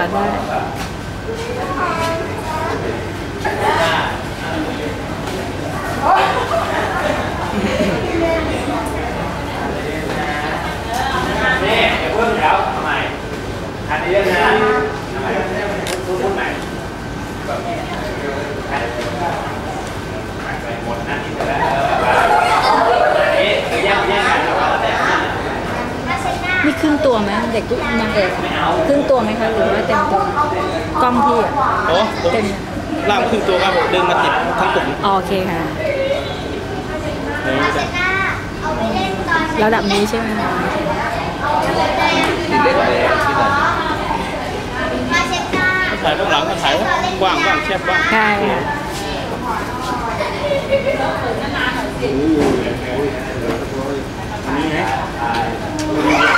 าได้นี่เดี๋ยวเพิ่มแล้วทำไมอันนี้เรื่องนะทำไมพูดพูดใหม่ไปหมดหน้าที่ไปแล้วอันนี้เดี๋ยวแยกแยกกันแล้วว่าแต่ นี่ครึ่ง ตัวไหมเด็กนางเอกครึ่งตัวไหมคะหรือว่าเต็มตัวกล้องพี่อะโอ้ผมเต็มล่ามครึ่งตัวครับผมดึงมาติดทั้งตุ่มอ๋อโอเคค่ะเลยไม่ได้ระดับนี้ใช่ไหมคะถ่ายข้างหลังก็ถ่ายกว้างบ้างแคบบ้างใช่ค่ะนี่ไง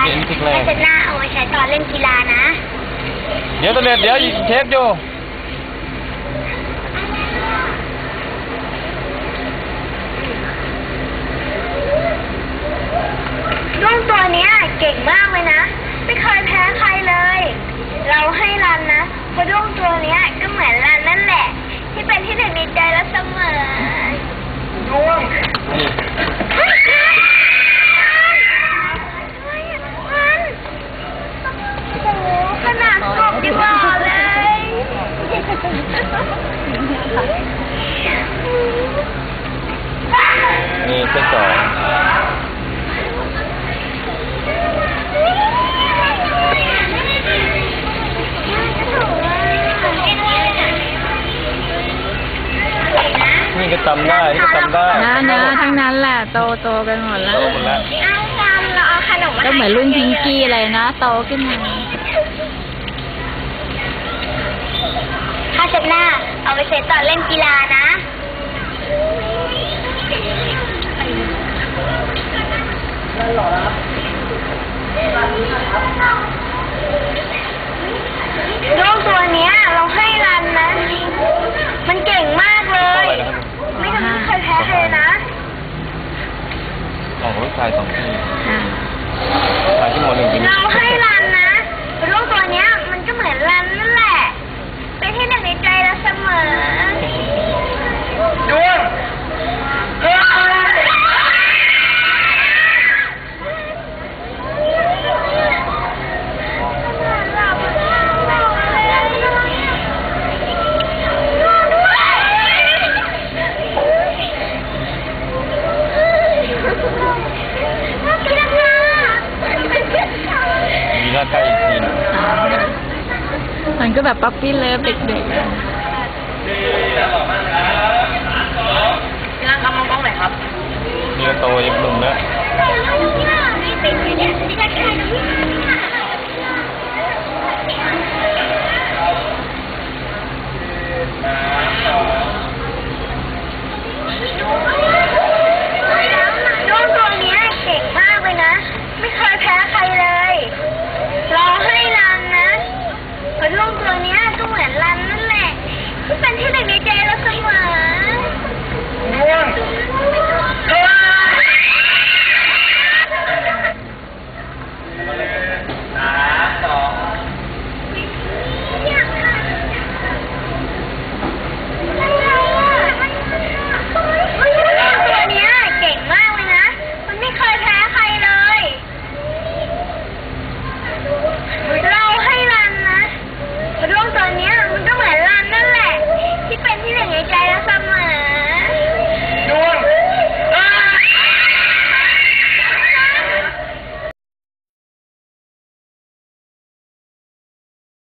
ร้านแม่จะหน้าเอาไว้ใช้ตอนเล่นกีฬานะ เดี๋ยวตะเล็ดเดี๋ยวอีกเทปอยู่ ลูกตัวเนี้ยเก่งมากเลยนะ ไม่เคยแพ้ใครเลย เราให้รันนะเพราะลูกตัวเนี้ยก็เหมือนรันนั่นแหละ ที่เป็นที่หนึ่งในใจและเสมอดวง นี่ มันโอ้โหขนาดกบดีกว่าเลย นี่เส้นสอง นี่ก็จำได้ นี่ก็จำได้ นะนะทั้งนั้นแหละ โตโตกันหมดแล้ว โตหมดแล้วเอาตามเราเอาขนมมาก็เหมือนรุ่นพิงกี้เลยนะ โตขึ้นมาผ้าเช็ดหน้า เอาไปเช็ดตอนเล่นกีฬานะ โรคตัวเนี้ยเราให้รันนะ มันเก่งมากเล เท่าย ไหร่นะครับ ไม่ทำให้เคยแพ้ใครนะ ออกรถชายสองที่อ่าชายที่หมดหนึ่งที่เราให้รันนะโรคตัวเนี้ยมันก็เหมือนรันนั่นแหละ เป็นที่หนึ่งในใจเราเสมอ มันก็แบบป๊อปปี้เลิฟเด็กๆอะนั่งทำมองๆหน่อยครับนี่ก็โตยังหนุ่มแล้ว ไม่ติดอยู่เนี่ย